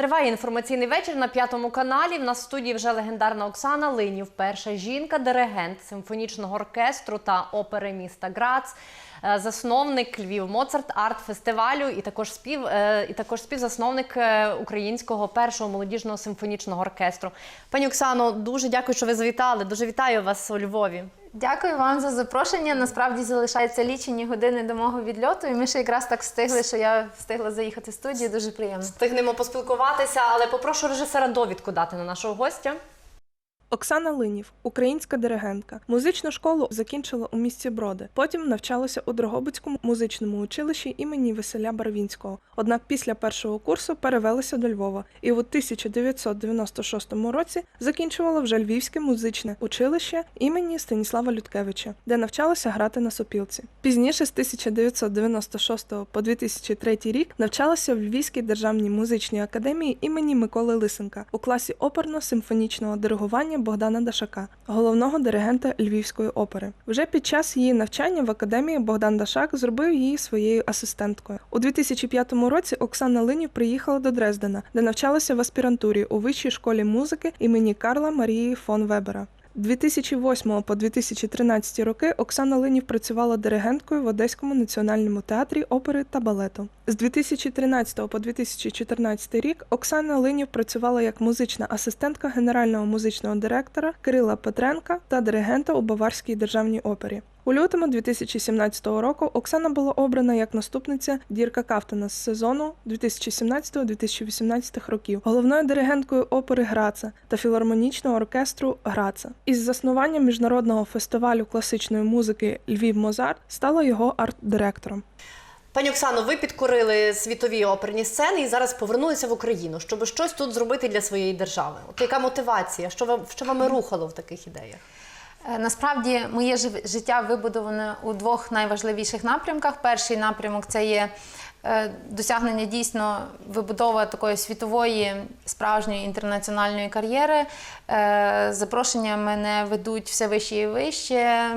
Триває інформаційний вечір на п'ятому каналі. В нас в студії вже легендарна Оксана Линів, перша жінка, диригент симфонічного оркестру та опери міста Грац, е, засновник Львів Моцарт арт фестивалю і також спів е, і також співзасновник е, українського першого молодіжного симфонічного оркестру. Пані Оксано, дуже дякую, що ви завітали. Дуже вітаю вас у Львові. Дякую вам за запрошення. Насправді залишаються лічені години до мого відльоту, і ми ще якраз так встигли, що я встигла заїхати в студію. Дуже приємно. Встигнемо поспілкуватися, але попрошу режисера довідку дати на нашого гостя. Оксана Линів, українська диригентка. Музичну школу закінчила у місті Броди. Потім навчалася у Дрогобицькому музичному училищі імені Василя Барвінського. Однак після першого курсу перевелася до Львова і у 1996 році закінчувала вже Львівське музичне училище імені Станіслава Людкевича, де навчалася грати на сопілці. Пізніше з 1996 по 2003 рік навчалася в Львівській державній музичній академії імені Миколи Лисенка у класі оперно-симфонічного диригування Богдана Дашака, головного диригента Львівської опери. Вже під час її навчання в академії Богдан Дашак зробив її своєю асистенткою. У 2005 році Оксана Линів приїхала до Дрездена, де навчалася в аспірантурі у вищій школі музики імені Карла Марії фон Вебера. 2008 по 2013 роки Оксана Линів працювала диригенткою в Одеському національному театрі опери та балету. З 2013 по 2014 рік Оксана Линів працювала як музична асистентка генерального музичного директора Кирила Петренка та диригента у Баварській державній опері. У лютому 2017 року Оксана була обрана як наступниця Дірка Кафтана з сезону 2017-2018 років, головною диригенткою опери Граца та філармонічного оркестру Граца. Із заснування міжнародного фестивалю класичної музики Львів Мозарт стала його арт-директором. Пані Оксано, ви підкорили світові оперні сцени і зараз повернулися в Україну, щоб щось тут зробити для своєї держави. От яка мотивація? Що ви що вами рухало в таких ідеях? Е, Насправді моє життя вибудоване у двох найважливіших напрямках. Перший напрямок це є е, досягнення дійсно вибудова такої світової справжньої інтернаціональної кар'єри. Е, Запрошення мене ведуть все вище і вище.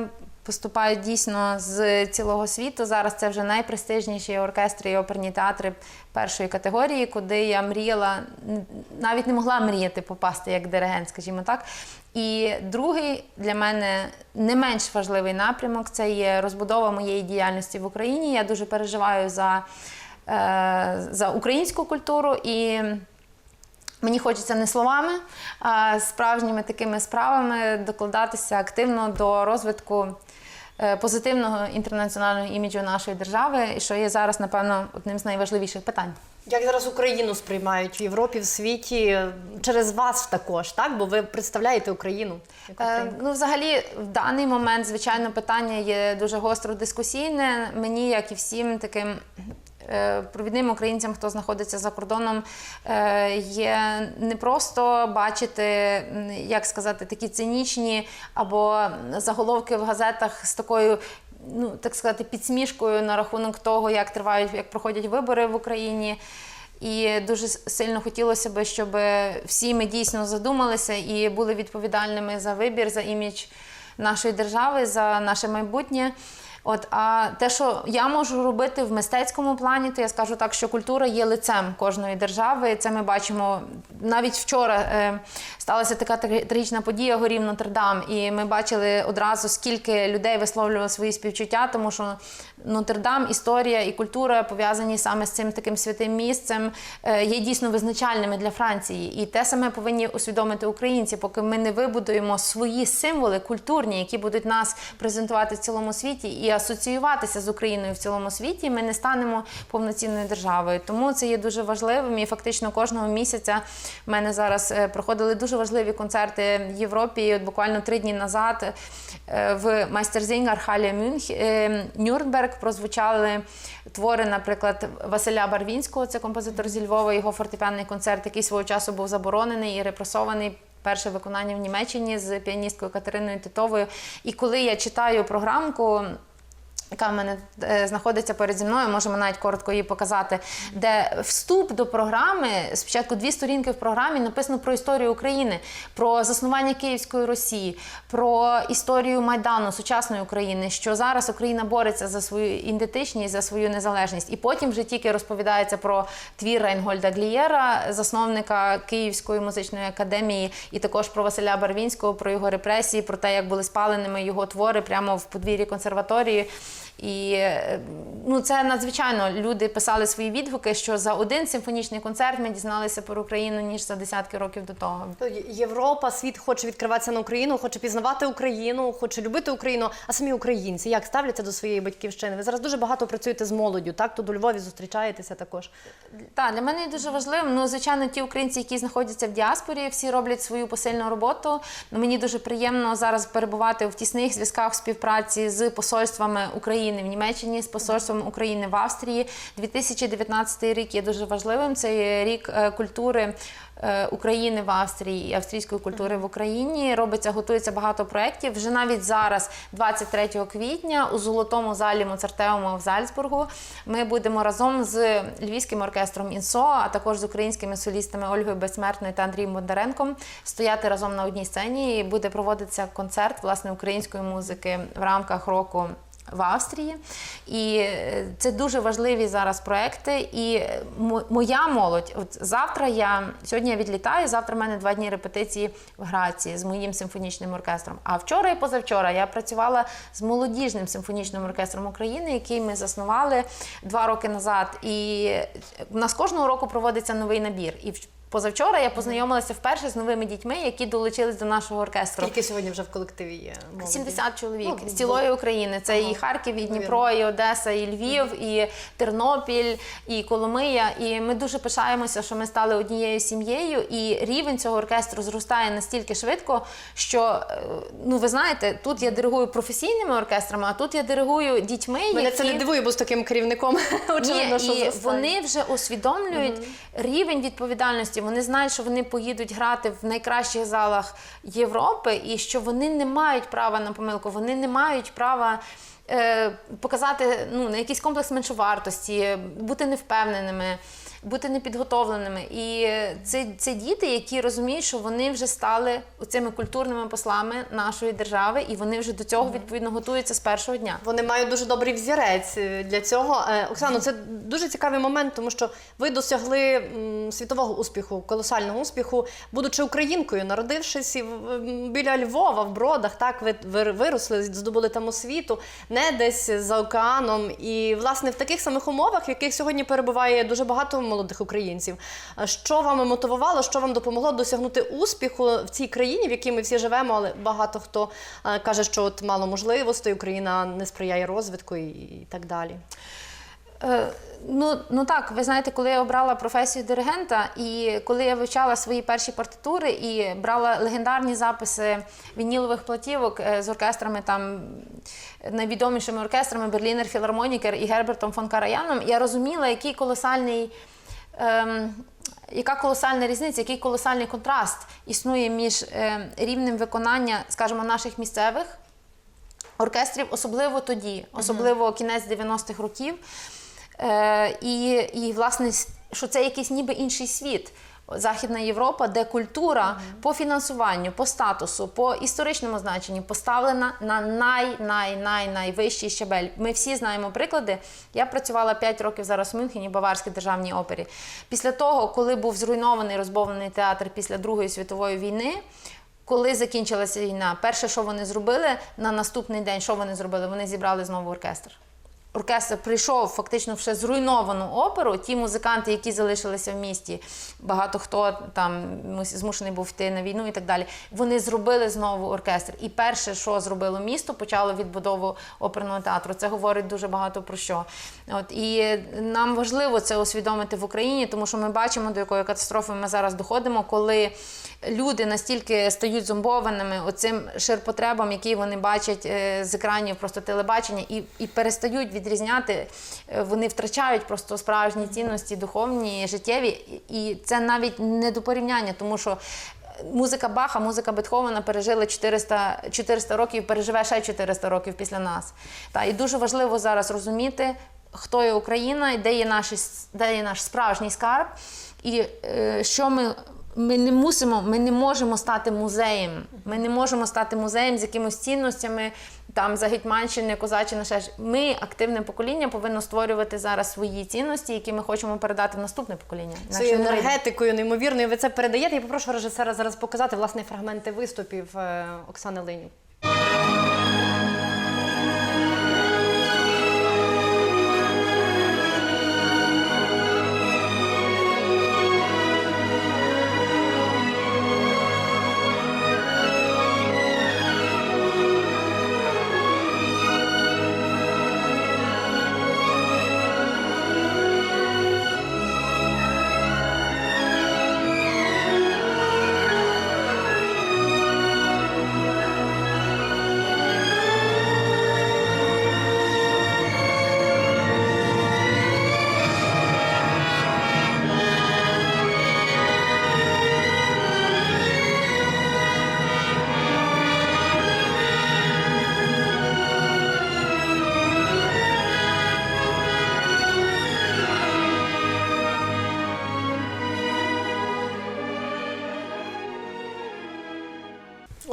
Поступають дійсно з цілого світу. Зараз це вже найпрестижніші оркестри і оперні театри першої категорії, куди я мріяла, навіть не могла мріяти попасти як диригент, скажімо так. І другий для мене не менш важливий напрямок це є розбудова моєї діяльності в Україні. Я дуже переживаю за, е, за українську культуру і. Мені хочеться не словами, а справжніми такими справами докладатися активно до розвитку позитивного інтернаціонального іміджу нашої держави, і що є зараз, напевно, одним з найважливіших питань. Як зараз Україну сприймають в Європі, в світі через вас також, так? Бо ви представляєте Україну. Е, Ну, взагалі, в даний момент, звичайно, питання є дуже гостро дискусійне. Мені, як і всім таким. Е, Провідним українцям, хто знаходиться за кордоном, е, є не просто бачити, як сказати, такі цинічні або заголовки в газетах з такою, ну так сказати, підсмішкою на рахунок того, як тривають, як проходять вибори в Україні. І дуже сильно хотілося б, щоб всі ми дійсно задумалися і були відповідальними за вибір, за імідж нашої держави, за наше майбутнє. От, а те, що я можу робити в мистецькому плані, то я скажу так, що культура є лицем кожної держави. Це ми бачимо навіть вчора е, сталася така трагічна подія горів Нотр-Дам, і ми бачили одразу, скільки людей висловлювало свої співчуття, тому що Нотр-Дам, історія і культура пов'язані саме з цим таким святим місцем, е, є дійсно визначальними для Франції. І те саме повинні усвідомити українці, поки ми не вибудуємо свої символи культурні, які будуть нас презентувати в цілому світі і асоціюватися з Україною в цілому світі, ми не станемо повноцінною державою. Тому це є дуже важливим. І фактично кожного місяця в мене зараз е, проходили дуже важливі концерти в Європі. От буквально три дні назад е, в Майстерзінгар Халі Мюнх е, Нюрнберг прозвучали твори, наприклад, Василя Барвінського, це композитор зі Львова, його фортепіанний концерт, який свого часу був заборонений і репресований. Перше виконання в Німеччині з піаністкою Катериною Титовою. І коли я читаю програмку яка в мене е, знаходиться перед зі мною, можемо навіть коротко її показати, де вступ до програми, спочатку дві сторінки в програмі написано про історію України, про заснування Київської Росії, про історію Майдану, сучасної України, що зараз Україна бореться за свою ідентичність, за свою незалежність. І потім вже тільки розповідається про твір Рейнгольда Глієра, засновника Київської музичної академії, і також про Василя Барвінського, про його репресії, про те, як були спаленими його твори прямо в подвір'ї консерваторії. І е, ну, це надзвичайно люди писали свої відгуки, що за один симфонічний концерт ми дізналися про Україну ніж за десятки років до того. Європа, світ хоче відкриватися на Україну, хоче пізнавати Україну, хоче любити Україну. А самі українці як ставляться до своєї батьківщини? Ви зараз дуже багато працюєте з молоддю, так? Тут у Львові зустрічаєтеся також. Так, для мене дуже важливим. Ну, звичайно, ті українці, які знаходяться в діаспорі, всі роблять свою посильну роботу. Ну, Мені дуже приємно зараз перебувати в тісних зв'язках співпраці з посольствами України в Німеччині, з посольством України в Австрії. 2019 рік є дуже важливим. Це рік е, культури. е, України в Австрії і австрійської культури в Україні робиться, готується багато проєктів. Вже навіть зараз, 23 квітня, у золотому залі Моцартеуму в Зальцбургу, ми будемо разом з львівським оркестром ІНСО, а також з українськими солістами Ольгою Безсмертною та Андрієм Бондаренком стояти разом на одній сцені. І буде проводитися концерт власне української музики в рамках року. В Австрії, і е, це дуже важливі зараз проекти. І е, моя молодь, от завтра я сьогодні я відлітаю. Завтра в мене два дні репетиції в Грації з моїм симфонічним оркестром. А вчора і позавчора я працювала з молодіжним симфонічним оркестром України, який ми заснували два роки назад. І в нас кожного року проводиться новий набір. І позавчора я познайомилася вперше з новими дітьми, які долучились до нашого оркестру. Скільки сьогодні вже в колективі є? молоді? 70 чоловік Ну, з цілої України. Це і Харків, і Дніпро, і Одеса, і Львів, і Тернопіль, і Коломия. І ми дуже пишаємося, що ми стали однією сім'єю. І рівень цього оркестру зростає настільки швидко, що е, ну ви знаєте, тут я диригую професійними оркестрами, а тут я диригую дітьми. Мене які... це не дивує, бо з таким керівником очевидно, Ні, і вони вже усвідомлюють рівень відповідальності. Вони знають, що вони поїдуть грати в найкращих залах Європи, і що вони не мають права на помилку, вони не мають права. е, Показати ну, на якийсь комплекс меншовартості, бути невпевненими, бути непідготовленими. І це, це діти, які розуміють, що вони вже стали цими культурними послами нашої держави, і вони вже до цього відповідно готуються з першого дня. Вони мають дуже добрий взірець е, для цього. Е, Оксано, це дуже цікавий момент, тому що ви досягли світового успіху, колосального успіху, будучи українкою, народившись біля Львова, в Бродах, так ви виросли, здобули там освіту, не десь за океаном. І власне в таких самих умовах, в яких сьогодні перебуває дуже багато молодих українців. Е, Що вам мотивувало, що вам допомогло досягнути успіху в цій країні, в якій ми всі живемо, але багато хто е, каже, що от мало можливостей, Україна не сприяє розвитку і, так далі. Е, Ну, ну так, ви знаєте, коли я обрала професію диригента, і коли я вивчала свої перші партитури і брала легендарні записи вінілових платівок з оркестрами, там найвідомішими оркестрами Берлінер Філармонікер і Гербертом фон Караяном, я розуміла, який колосальний. Ем, яка колосальна різниця, який колосальний контраст існує між ем, рівнем виконання, скажімо, наших місцевих оркестрів, особливо тоді, особливо кінець 90-х років. Е, і, і, власне, що це якийсь ніби інший світ. Західна Європа, де культура по фінансуванню, по статусу, по історичному значенню поставлена на най най най найвищий щабель. Ми всі знаємо приклади. Я працювала 5 років зараз в Мюнхені, Баварській державній опері. Після того, коли був зруйнований розбомблений театр після Другої світової війни. Коли закінчилася війна, перше, що вони зробили на наступний день, що вони зробили? Вони зібрали знову оркестр. Оркестр прийшов фактично в ще зруйновану оперу. Ті музиканти, які залишилися в місті, багато хто там змушений був йти на війну і так далі. Вони зробили знову оркестр. І перше, що зробило місто, почало відбудову оперного театру. Це говорить дуже багато про що. От і нам важливо це усвідомити в Україні, тому що ми бачимо, до якої катастрофи ми зараз доходимо, коли люди настільки стають зомбованими оцим ширпотребом, який вони бачать е, з екранів просто телебачення, і, і перестають відрізняти, е, вони втрачають просто справжні цінності, духовні, життєві. І це навіть не до порівняння, тому що музика Баха, музика Бетховена пережили 400, 400 років, переживе ще 400 років після нас. Та, і дуже важливо зараз розуміти, хто є Україна, і де є, наші, де є наш справжній скарб, і е, що ми. Ми не мусимо, ми не можемо стати музеєм. Ми не можемо стати музеєм з якимись цінностями там за Гетьманщини, Козаччини, ще ж. Ми, активне покоління, повинно створювати зараз свої цінності, які ми хочемо передати в наступне покоління. Вийде. енергетикою неймовірною ви це передаєте. Я попрошу режисера зараз показати власне фрагменти виступів е, Оксани Линів.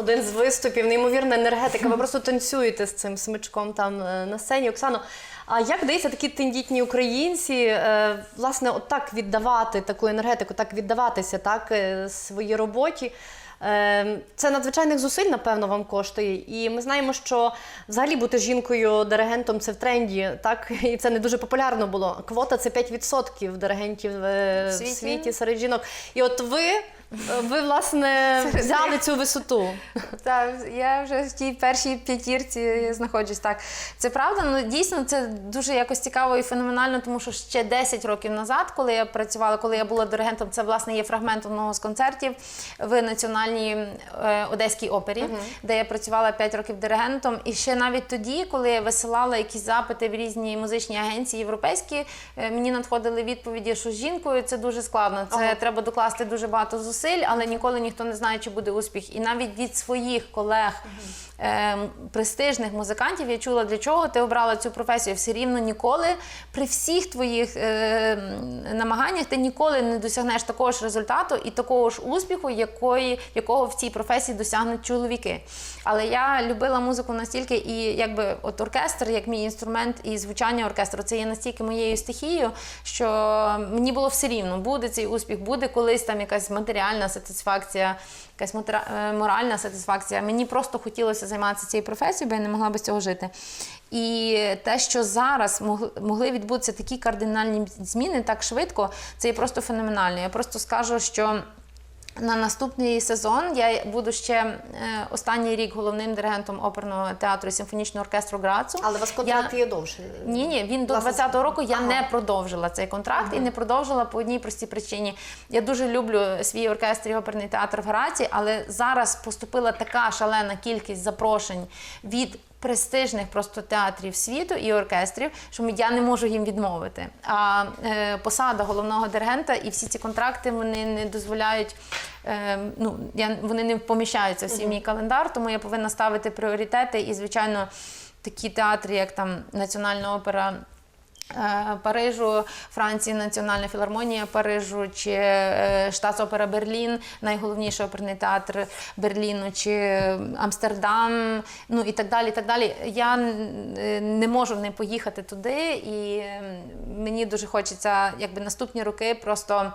Один з виступів, неймовірна енергетика. Ви просто танцюєте з цим смичком там е, на сцені. Оксано, а як вдається такі тендітні українці, е, власне, отак віддавати таку енергетику, так віддаватися так, е, своїй роботі? Це надзвичайних зусиль, напевно, вам коштує. І ми знаємо, що взагалі бути жінкою-диригентом це в тренді, так? І це не дуже популярно було. Квота це 5% диригентів В в світі? світі серед жінок. І от ви, ви власне, взяли цю висоту. Так, я вже в тій першій п'ятірці знаходжусь. Так, це правда. Ну дійсно це дуже якось цікаво і феноменально, тому що ще 10 років назад, коли я працювала, коли я була диригентом, це власне є фрагмент одного з концертів в національній е, одеській опері, де я працювала 5 років диригентом. І ще навіть тоді, коли я висилала якісь запити в різні музичні агенції європейські, е, мені надходили відповіді, що з жінкою це дуже складно. Це Ага. треба докласти дуже багато зусиль, але ніколи ніхто не знає, чи буде успіх. І навіть від своїх колег. Е, Престижних музикантів я чула, для чого ти обрала цю професію. Все рівно ніколи при всіх твоїх е, намаганнях ти ніколи не досягнеш такого ж результату і такого ж успіху, якої, якого в цій професії досягнуть чоловіки. Але я любила музику настільки, і якби от оркестр, як мій інструмент, і звучання оркестру, це є настільки моєю стихією, що мені було все рівно, буде цей успіх, буде колись там якась матеріальна сатисфакція, якась е, моральна сатисфакція. Мені просто хотілося займатися цією професією, бо я не могла без цього жити. І те, що зараз могли, відбутися такі кардинальні зміни так швидко, це є просто феноменально. Я просто скажу, що. На наступний сезон я буду ще е, останній рік головним диригентом оперного театру і симфонічного оркестру Грацу. Але у вас контракт є довший. Ні, ні, він до Власне, 20-го року я ага. не продовжила цей контракт і не продовжила по одній простій причині. Я дуже люблю свій оркестр і оперний театр в Граці, але зараз поступила така шалена кількість запрошень від. Престижних просто театрів світу і оркестрів, що я не можу їм відмовити. А е, посада головного диригента і всі ці контракти вони не дозволяють. Е, ну я вони не поміщаються всі в мій календар, тому я повинна ставити пріоритети. І звичайно, такі театри, як там Національна опера. Е, Парижу, Франції, Національна філармонія Парижу, чи е, Штатсопера Берлін, найголовніший оперний театр Берліну, чи Амстердам, ну і так далі. і так далі. Я е, не можу не поїхати туди, і е, мені дуже хочеться, якби наступні роки просто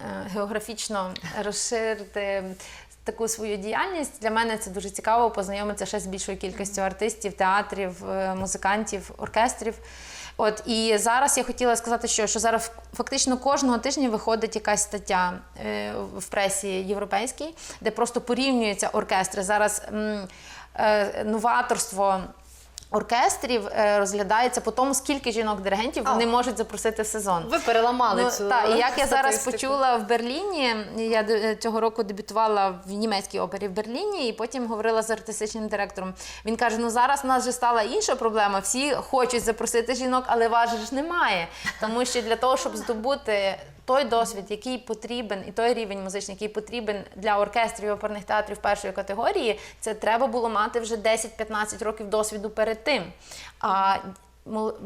е, географічно розширити таку свою діяльність. Для мене це дуже цікаво познайомитися ще з більшою кількістю артистів, театрів, е, музикантів, оркестрів. От і зараз я хотіла сказати, що, що зараз фактично кожного тижня виходить якась стаття е, в пресі європейській, де просто порівнюються оркестри. Зараз м, е, новаторство оркестрів е, розглядається по тому, скільки жінок-диригентів вони можуть запросити в сезон. Ви переламали Ну, цю та, і як я зараз почула в Берліні, я е, цього року дебютувала в німецькій опері в Берліні, і потім говорила з артистичним директором. Він каже: ну зараз у нас вже стала інша проблема. Всі хочуть запросити жінок, але вас ж немає. Тому що для того, щоб здобути той досвід, який потрібен, і той рівень музичний, який потрібен для оркестрів і оперних театрів першої категорії, це треба було мати вже 10-15 років досвіду перед тим. А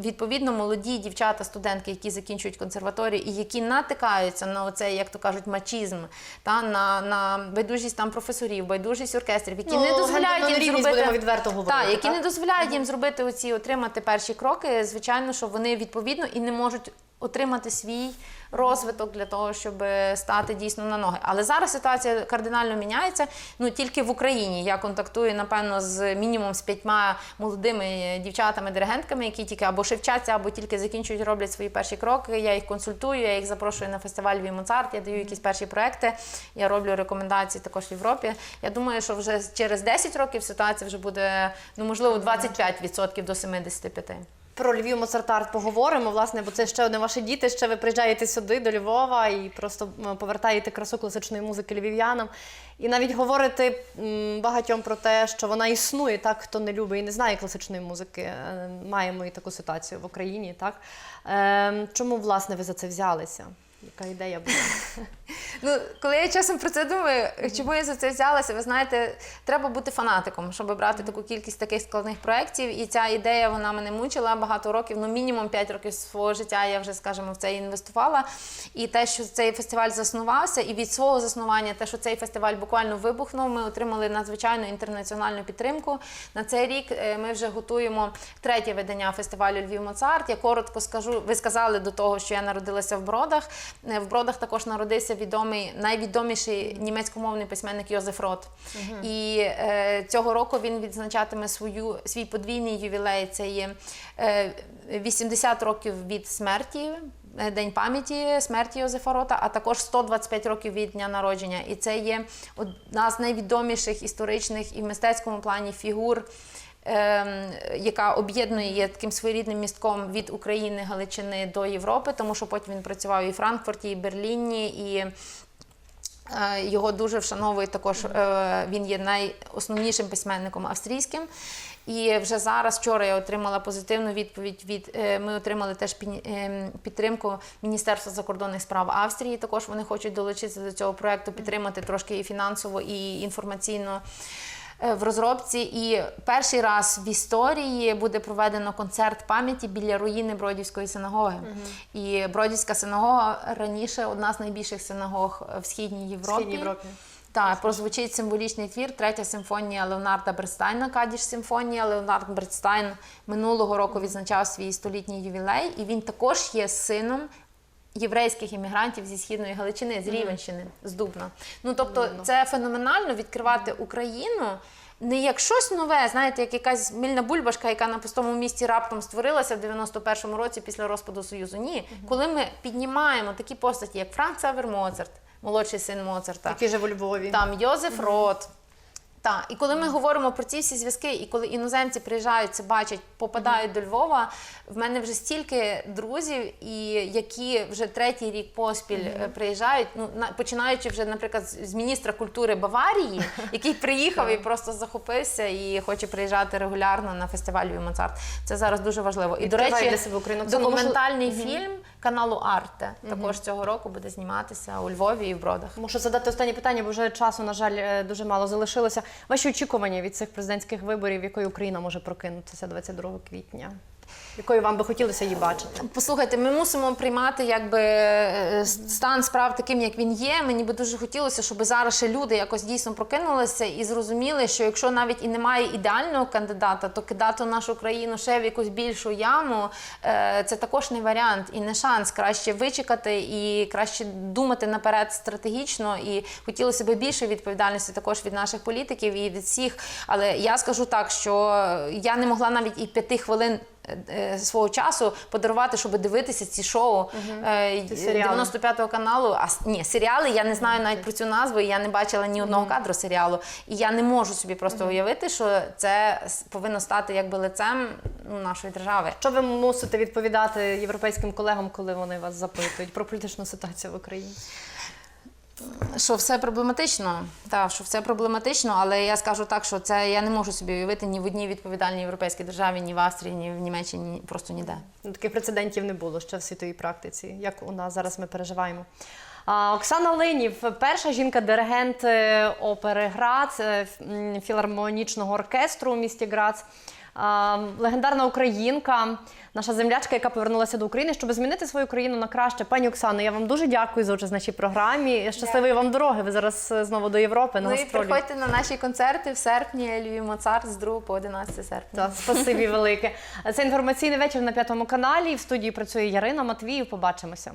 Відповідно, молоді дівчата, студентки, які закінчують консерваторію і які натикаються на оцей, як то кажуть, мачізм, та на, на байдужість там професорів, байдужість оркестрів, які Ну, не дозволяють їм зробити будемо відверто говорити, Так, які так? не дозволяють їм зробити оці отримати перші кроки. Звичайно, що вони відповідно і не можуть отримати свій розвиток для того, щоб стати дійсно на ноги. Але зараз ситуація кардинально міняється. Ну тільки в Україні я контактую напевно з мінімум з п'ятьма молодими дівчатами-диригентками, які тільки або ще вчаться, або тільки закінчують, роблять свої перші кроки. Я їх консультую, я їх запрошую на фестиваль Вій Моцарт, я даю якісь перші проекти. Я роблю рекомендації також в Європі. Я думаю, що вже через 10 років ситуація вже буде ну можливо 25% до 75%. Про Львів Моцартарт поговоримо, власне, бо це ще одне ваші діти. Ще ви приїжджаєте сюди до Львова і просто повертаєте красу класичної музики львів'янам. І навіть говорити багатьом про те, що вона існує, так хто не любить і не знає класичної музики. Е, Маємо і таку ситуацію в Україні. Так Е, чому власне ви за це взялися? Яка ідея була? Ну, коли я часом про це думаю, чому я за це взялася, ви знаєте, треба бути фанатиком, щоб брати таку кількість таких складних проєктів. І ця ідея вона мене мучила багато років, ну мінімум 5 років свого життя я вже, скажімо, в це інвестувала. І те, що цей фестиваль заснувався, і від свого заснування, те, що цей фестиваль буквально вибухнув, ми отримали надзвичайну інтернаціональну підтримку. На цей рік е, ми вже готуємо третє видання фестивалю Львів Моцарт. Я коротко скажу, ви сказали до того, що я народилася в Бродах. Е, В Бродах також народився відомий, найвідоміший німецькомовний письменник Йозеф Рот. І е, цього року він відзначатиме свою, свій подвійний ювілей. Це є е, 80 років від смерті. е, День пам'яті смерті Йозефа Рота, а також 125 років від дня народження. І це є одна з найвідоміших історичних і в мистецькому плані фігур яка об'єднує є таким своєрідним містком від України, Галичини до Європи, тому що потім він працював і в Франкфурті, і Берліні, і е, його дуже вшановують також. е, Він є найосновнішим письменником австрійським. І вже зараз вчора я отримала позитивну відповідь від е, ми отримали теж ем, підтримку Міністерства закордонних справ Австрії. Також вони хочуть долучитися до цього проекту, підтримати трошки і фінансово, і інформаційно в розробці. І перший раз в історії буде проведено концерт пам'яті біля руїни Бродівської синагоги. І Бродівська синагога раніше одна з найбільших синагог в східній Європі. Східній Європі. Так, прозвучить символічний твір, третя симфонія Леонарда Бертстайна, Кадіш симфонія. Леонард Бертстайн минулого року відзначав свій столітній ювілей, і він також є сином єврейських іммігрантів зі східної Галичини, з Рівенщини, з Дубна. Ну тобто, це феноменально відкривати Україну. Не як щось нове, знаєте, як якась мільна бульбашка, яка на пустому місці раптом створилася в 91-му році після розпаду Союзу. Ні, коли ми піднімаємо такі постаті, як Франц Савер Моцарт, молодший син Моцарта, Який же у Львові. там Йозеф Рот. Так, і коли ми говоримо про ці всі зв'язки, і коли іноземці приїжджають, це бачать, попадають до Львова, в мене вже стільки друзів, і які вже третій рік поспіль е, приїжджають. Ну на починаючи вже, наприклад, з міністра культури Баварії, який приїхав і просто захопився і хоче приїжджати регулярно на фестиваль «Вій Моцарт. Це зараз дуже важливо. І до Відкриває речі, себе Україну. Оксано, документальний фільм каналу Арте також цього року буде зніматися у Львові і в Бродах. Мушу задати останнє питання, бо вже часу, на жаль, е, дуже мало залишилося. Ваші очікування від цих президентських виборів, якою Україна може прокинутися 22 квітня? Якою вам би хотілося її бачити? Послухайте, ми мусимо приймати якби е, стан справ таким, як він є. Мені би дуже хотілося, щоб зараз ще люди якось дійсно прокинулися і зрозуміли, що якщо навіть і немає ідеального кандидата, то кидати нашу країну ще в якусь більшу яму е, це також не варіант і не шанс. Краще вичекати і краще думати наперед стратегічно. І хотілося б більше відповідальності також від наших політиків і від всіх. Але я скажу так, що я не могла навіть і п'яти хвилин. Е, Свого часу подарувати, щоб дивитися ці шоу е, Ці 95-го каналу. А ні, серіали я не знаю навіть про цю назву. і Я не бачила ні одного кадру серіалу. І я не можу собі просто уявити, що це повинно стати якби лицем ну, нашої держави. Що ви мусите відповідати європейським колегам, коли вони вас запитують про політичну ситуацію в Україні? Що все проблематично, так, що все проблематично, але я скажу так, що це я не можу собі уявити ні в одній відповідальній європейській державі, ні в Австрії, ні в Німеччині, ні, просто ніде. Ну, Таких прецедентів не було ще в світовій практиці, як у нас зараз ми переживаємо. А, Оксана Линів, перша жінка-диригент е, опери Грац, е, філармонічного оркестру у місті Грац. Легендарна українка, наша землячка, яка повернулася до України, щоб змінити свою країну на краще. Пані Оксано, я вам дуже дякую за участь в нашій програмі. Щасливої вам дороги. Ви зараз е, знову до Європи на Ну і приходьте на наші концерти в серпні Львів Моцарт з 2 по 11 серпня. Так, спасибі велике. Це інформаційний вечір на п'ятому каналі. В студії працює Ярина Матвіїв. Побачимося.